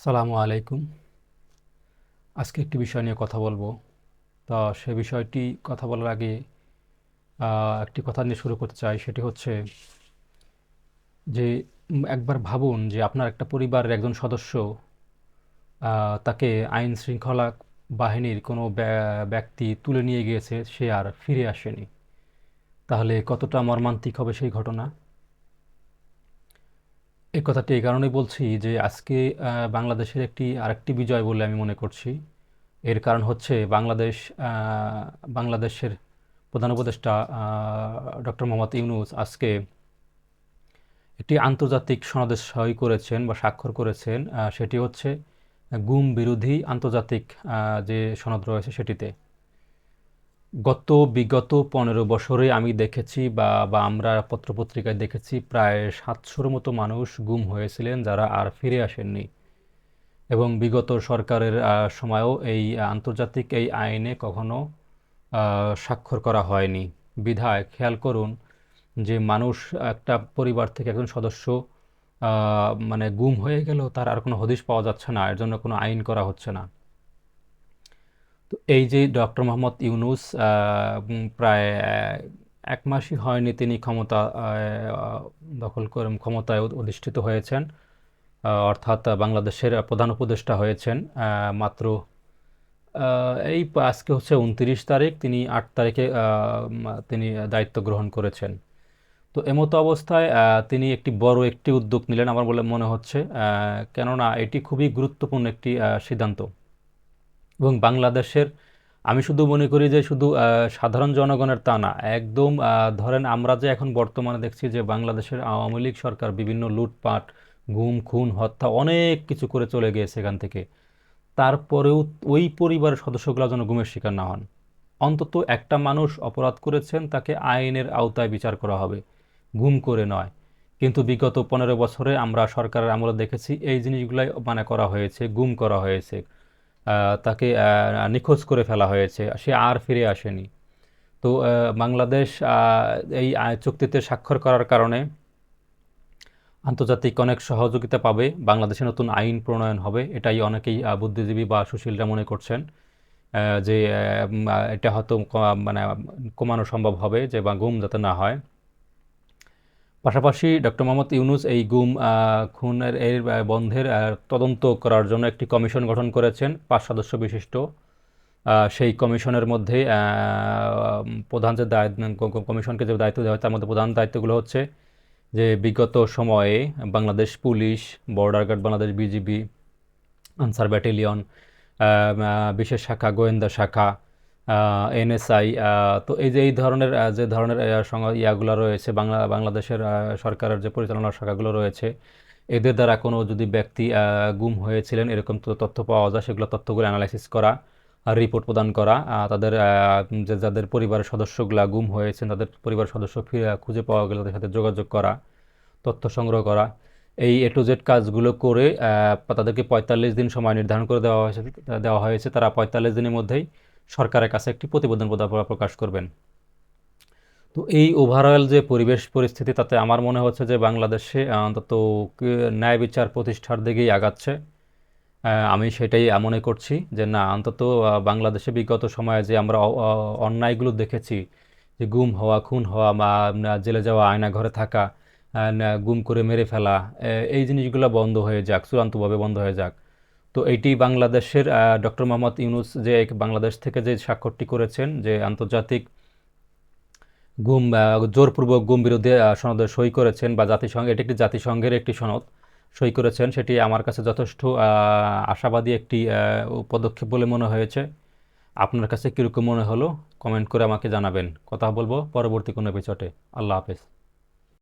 আসসালামু আলাইকুম। আজকে একটি বিষয় নিয়ে কথা বলব। তা সে বিষয়টি কথা বলার আগে একটি কথা নিয়ে শুরু করতে চাই। সেটি হচ্ছে যে একবার ভাবুন যে আপনার একটা পরিবারের একজন সদস্য তাকে আইন শৃঙ্খলা বাহিনীর কোনো ব্যা- ব্যক্তি তুলে নিয়ে গিয়েছে, সে আর ফিরে আসেনি। তাহলে কতটা মর্মান্তিক হবে সেই ঘটনা? এই কথাটি এই কারণেই বলছি যে আজকে বাংলাদেশের একটি আরেকটি বিজয় বলে আমি মনে করছি। এর কারণ হচ্ছে বাংলাদেশ বাংলাদেশের প্রধান উপদেষ্টা ডক্টর মোহাম্মদ ইউনুস আজকে একটি আন্তর্জাতিক সনদে সই করেছেন বা স্বাক্ষর করেছেন সেটি হচ্ছে গুম বিরোধী আন্তর্জাতিক যে সনদ রয়েছে সেটিতে। গত বিগত পনেরো বছরে আমি দেখেছি বা বা আমরা পত্রপত্রিকায় দেখেছি প্রায় সাতশোর মতো মানুষ গুম হয়েছিলেন যারা আর ফিরে আসেননি। এবং বিগত সরকারের সময়ও এই আন্তর্জাতিক এই আইনে কখনো স্বাক্ষর করা হয়নি। বিধায় খেয়াল করুন যে মানুষ একটা পরিবার থেকে একজন সদস্য মানে গুম হয়ে গেল তার আর কোনো হদিশ পাওয়া যাচ্ছে না। এর জন্য কোনো আইন করা হচ্ছে না। তো এই যে ডক্টর মোহাম্মদ ইউনুস প্রায় এক মাসই হয়নি তিনি ক্ষমতা দখল করে ক্ষমতায় অধিষ্ঠিত হয়েছেন। অর্থাৎ বাংলাদেশের প্রধান উপদেষ্টা হয়েছেন মাত্র এই আজকে হচ্ছে উনত্রিশ তারিখ, তিনি আট তারিখে তিনি দায়িত্ব গ্রহণ করেছেন। তো এমতো অবস্থায় তিনি একটি বড় একটি উদ্যোগ নিলেন আমার বলে মনে হচ্ছে কেননা এটি খুবই গুরুত্বপূর্ণ একটি সিদ্ধান্ত। এবং বাংলাদেশের, আমি শুধু মনে করি যে শুধু সাধারণ জনগণের তা না, একদম ধরেন আমরা যে এখন বর্তমানে দেখছি যে বাংলাদেশের আওয়ামী লীগ সরকার বিভিন্ন লুটপাট, গুম, খুন, হত্যা অনেক কিছু করে চলে গিয়েছে এখান থেকে। তারপরেও ওই পরিবারের সদস্যগুলো যেন গুমের শিকার না হন। অন্তত একটা মানুষ অপরাধ করেছেন, তাকে আইনের আওতায় বিচার করা হবে, গুম করে নয়। কিন্তু বিগত পনেরো বছরে আমরা সরকারের আমলে দেখেছি, এই জিনিসগুলাই মানে করা হয়েছে, গুম করা হয়েছে। তাকে নিখোঁজ করে ফেলা হয়েছে। সে আর ফিরে আসেনি। তো বাংলাদেশ এই চুক্তিতে স্বাক্ষর করার কারণে আন্তর্জাতিক অনেক সহযোগিতা পাবে। বাংলাদেশে নতুন আইন প্রণয়ন হবে। এটাই অনেকেই বুদ্ধিজীবী বা সুশীলরা মনে করছেন যে এটা হয়তো মানে কমানো সম্ভব হবে, যে বা গুম যাতে না হয়। পাশাপাশি ডক্টর মোহাম্মদ ইউনুস এই গুম খুনের, এর বন্ধের তদন্ত করার জন্য একটি কমিশন গঠন করেছেন, পাঁচ সদস্য বিশিষ্ট। সেই কমিশনের মধ্যে প্রধান যে দায়িত্ব কমিশনকে যে দায়িত্ব দেওয়া হয়, তার মধ্যে প্রধান দায়িত্বগুলো হচ্ছে যে বিগত সময়ে Bangladesh police, border guard Bangladesh BGB, Ansar battalion বিশেষ শাখা, গোয়েন্দা শাখা এনএসআই তো এই যে, এই ধরনের যে ধরনের ইয়াগুলো রয়েছে, বাংলা, বাংলাদেশের সরকারের যে পরিচালনা শাখাগুলো রয়েছে, এদের দ্বারা কোনো যদি ব্যক্তি গুম হয়েছিলেন, এরকম তো তথ্য পাওয়া যায়, সেগুলো তথ্যগুলো অ্যানালাইসিস করা, আর রিপোর্ট প্রদান করা তাদের যে যাদের পরিবারের সদস্যগুলা গুম হয়েছেন, তাদের পরিবারের সদস্য ফিরে খুঁজে পাওয়া গেলে তাদের সাথে যোগাযোগ করা, তথ্য সংগ্রহ করা, এই এ টু জেড কাজগুলো করে তাদেরকে পঁয়তাল্লিশ দিন সময় নির্ধারণ করে দেওয়া হয়েছে দেওয়া হয়েছে, তারা পঁয়তাল্লিশ দিনের মধ্যেই সরকারের কাছে একটি প্রতিবেদন প্রকাশ করবেন। তো এই ওভারঅল যে পরিবেশ পরিস্থিতি, তাতে আমার মনে হচ্ছে যে বাংলাদেশে অন্তত ন্যায় বিচার প্রতিষ্ঠার দিকেই আগাচ্ছে। আমি সেটাই মনে করছি যে না, অন্তত বাংলাদেশে বিগত সময়ে যে আমরা অন্যায়গুলো দেখেছি, যে গুম হওয়া, খুন হওয়া, বা জেলে যাওয়া, আয়না ঘরে থাকা গুম করে মেরে ফেলা এই জিনিসগুলো বন্ধ হয়ে যাক, চূড়ান্তভাবে বন্ধ হয়ে যাক। তো এইটি বাংলাদেশের ডক্টর মোহাম্মদ ইউনুস যে বাংলাদেশ থেকে যে স্বাক্ষরটি করেছেন যে আন্তর্জাতিক গুম জোরপূর্বক গুম বিরোধী সনদে সই করেছেন বা জাতিসংঘ, এটি একটি জাতিসংঘের একটি সনদ, সই করেছেন, সেটি আমার কাছে যথেষ্ট আশাবাদী একটি পদক্ষেপ বলে মনে হয়েছে। আপনার কাছে কীরকম মনে হলো? কমেন্ট করে আমাকে জানাবেন। কথা বলব পরবর্তী কোনো এপিসোডে। আল্লাহ হাফেজ।